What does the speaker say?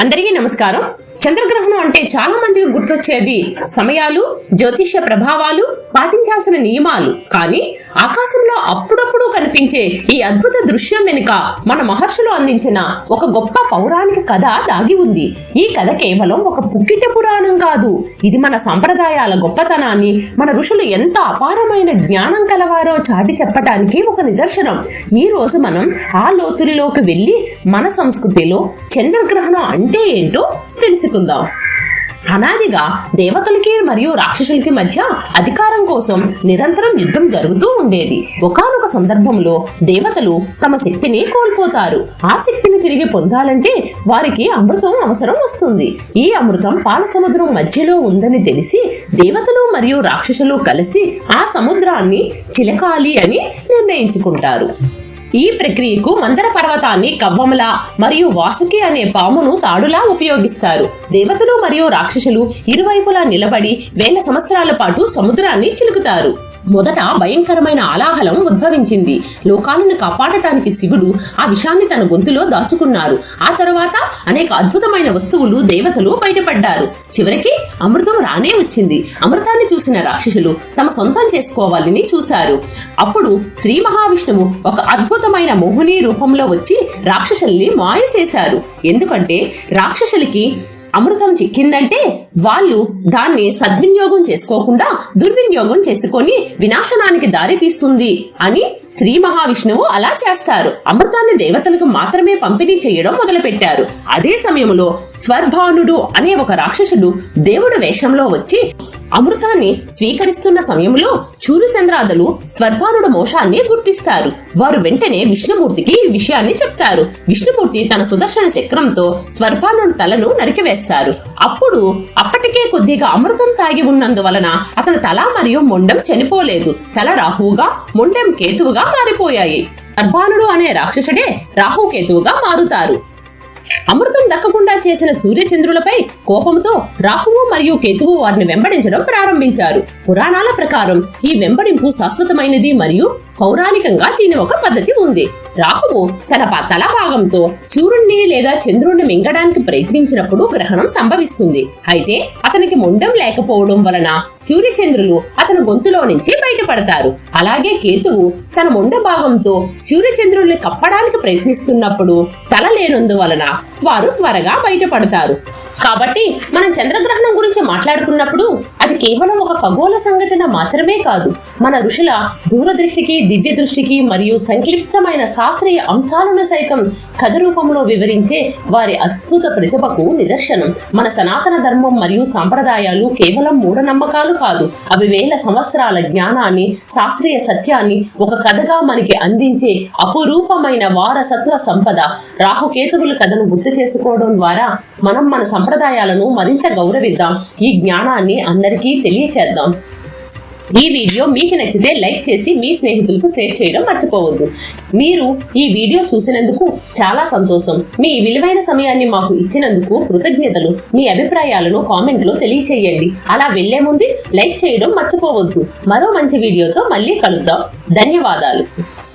అందరికీ నమస్కారం. చంద్రగ్రహణం అంటే చాలా మందికి గుర్తొచ్చేది సమయాలు జ్యోతిష్య ప్రభావాలు పాటించాల్సిన నియమాలు. కానీ ఆకాశంలో అప్పుడప్పుడు కనిపించే ఈ అద్భుత దృశ్యం వెనుక మన మహర్షులు అందించిన ఒక గొప్ప పౌరాణిక కథ దాగి ఉంది. ఈ కథ కేవలం ఒక పుక్కిట పురాణం కాదు. ఇది మన సంప్రదాయాల గొప్పతనాన్ని మన ఋషులు ఎంత అపారమైన జ్ఞానం కలవారో చాటి చెప్పటానికి ఒక నిదర్శనం. ఈ రోజు మనం ఆ లోతుల్లోకి వెళ్ళి మన సంస్కృతిలో చంద్రగ్రహణం అంటే ఏంటో తెలుసుకుందాం. అనాదిగా దేవతలకి మరియు రాక్షసులకి మధ్య అధికారం కోసం నిరంతరం యుద్ధం జరుగుతూ ఉండేది. ఒకానొక సందర్భంలో దేవతలు తమ శక్తిని కోల్పోతారు. ఆ శక్తిని తిరిగి పొందాలంటే వారికి అమృతం అవసరం వస్తుంది. ఈ అమృతం పాల సముద్రం మధ్యలో ఉందని తెలిసి దేవతలు మరియు రాక్షసులు కలిసి ఆ సముద్రాన్ని చిలకాలి అని నిర్ణయించుకుంటారు. ఈ ప్రక్రియకు మందర పర్వతాన్ని కవ్వములా మరియు వాసుకి అనే పామును తాడులా ఉపయోగిస్తారు. దేవతలు మరియు రాక్షసులు ఇరువైపులా నిలబడి వేల సంవత్సరాల పాటు సముద్రాన్ని చిలుకుతారు. మొదట భయంకరమైన ఆలాహలం ఉద్భవించింది. లోకాలను కాపాడటానికి శివుడు ఆ విషాన్ని తన గొంతులో దాచుకున్నారు. ఆ తర్వాత అనేక అద్భుతమైన వస్తువులు దేవతలు బయటపడ్డారు. చివరికి అమృతం రానే వచ్చింది. అమృతాన్ని చూసిన రాక్షసులు తమ సొంతం చేసుకోవాలని చూశారు. అప్పుడు శ్రీ మహావిష్ణువు ఒక అద్భుతమైన మోహిని రూపంలో వచ్చి రాక్షసుల్ని మాయ చేశారు. ఎందుకంటే రాక్షసులకి అమృతం చిక్కిందంటే వాళ్ళు దాన్ని సద్వినియోగం చేసుకోకుండా దుర్వినియోగం చేసుకొని వినాశనానికి దారి తీస్తుంది అని శ్రీ మహావిష్ణువు అలా చేస్తారు. అమృతాన్ని దేవతలకు మాత్రమే పంపిణీ చేయడం మొదలుపెట్టారు. అదే సమయంలో స్వర్భానుడు అనే ఒక రాక్షసుడు దేవుడు వేషంలో వచ్చి అమృతాన్ని స్వీకరిస్తున్న సమయంలో చూరుచంద్రాదులు స్వర్భానుడు మోషాన్ని గుర్తిస్తారు. వారు వెంటనే విష్ణుమూర్తికి ఈ విషయాన్ని చెప్తారు. విష్ణుమూర్తి తన సుదర్శన చక్రంతో స్వర్భానుడు తలను నరికివేస్తారు. అప్పుడు అప్పటికే కొద్దిగా అమృతం తాగి ఉన్నందువలన అతని తల మరియు మొండెం చనిపోలేదు. తల రాహువుగా మొండెం కేతువుగా మారిపోయాయి. అర్బానుడు అనే రాక్షసుడే రాహుకేతువుగా మారుతారు. అమృతం దక్కకుండా చేసిన సూర్యచంద్రులపై కోపంతో రాహువు మరియు కేతువు వారిని వెంబడించడం ప్రారంభించారు. పురాణాల ప్రకారం ఈ వెంబడింపు శాశ్వతమైనది మరియు పౌరాణికంగా దీని ఒక పద్ధతి ఉంది. రాహువు తన తల భాగంతో సూర్యుణ్ణి లేదా చంద్రుణ్ణి మింగడానికి ప్రయత్నించినప్పుడు గ్రహణం సంభవిస్తుంది. అయితే అతనికి ముండం లేకపోవడం వలన సూర్యచంద్రులు అతని గొంతులో నుంచి బయటపడతారు. అలాగే కేతువు తన ముండ భాగంతో సూర్యచంద్రుల్ని కప్పడానికి ప్రయత్నిస్తున్నప్పుడు తల లేనందువలన వారు త్వరగా బయటపడతారు. కాబట్టి మనం చంద్రగ్రహణం గురించి మాట్లాడుకున్నప్పుడు అది కేవలం ఒక ఖగోళ సంఘటన మాత్రమే కాదు. మన ఋషుల దూరదృష్టికి దివ్య దృష్టికి మరియు సంక్లిప్తమైన శాస్త్రీయ అంశాలను సైతం కథ రూపంలో వివరించే వారి అద్భుత ప్రతిభకు నిదర్శనం. మన సనాతన ధర్మం మరియు సాంప్రదాయాలు కేవలం మూఢనమ్మకాలు కాదు. అవి వేల సంవత్సరాల జ్ఞానాన్ని శాస్త్రీయ సత్యాన్ని ఒక కథగా మనకి అందించే అపురూపమైన వారసత్వ సంపద. రాహుకేతువుల కథను గుర్తు చేసుకోవడం ద్వారా మనం మన సంప్రదాయాలను మరింత గౌరవిద్దాం. ఈ జ్ఞానాన్ని అందరి అందరికీ తెలియచేద్దాం. ఈ వీడియో మీకు నచ్చితే లైక్ చేసి మీ స్నేహితులకు షేర్ చేయడం మర్చిపోవద్దు. మీరు ఈ వీడియో చూసినందుకు చాలా సంతోషం. మీ విలువైన సమయాన్ని మాకు ఇచ్చినందుకు కృతజ్ఞతలు. మీ అభిప్రాయాలను కామెంట్లో తెలియచేయండి. అలా వెళ్ళే ముందు లైక్ చేయడం మర్చిపోవద్దు. మరో మంచి వీడియోతో మళ్ళీ కలుద్దాం. ధన్యవాదాలు.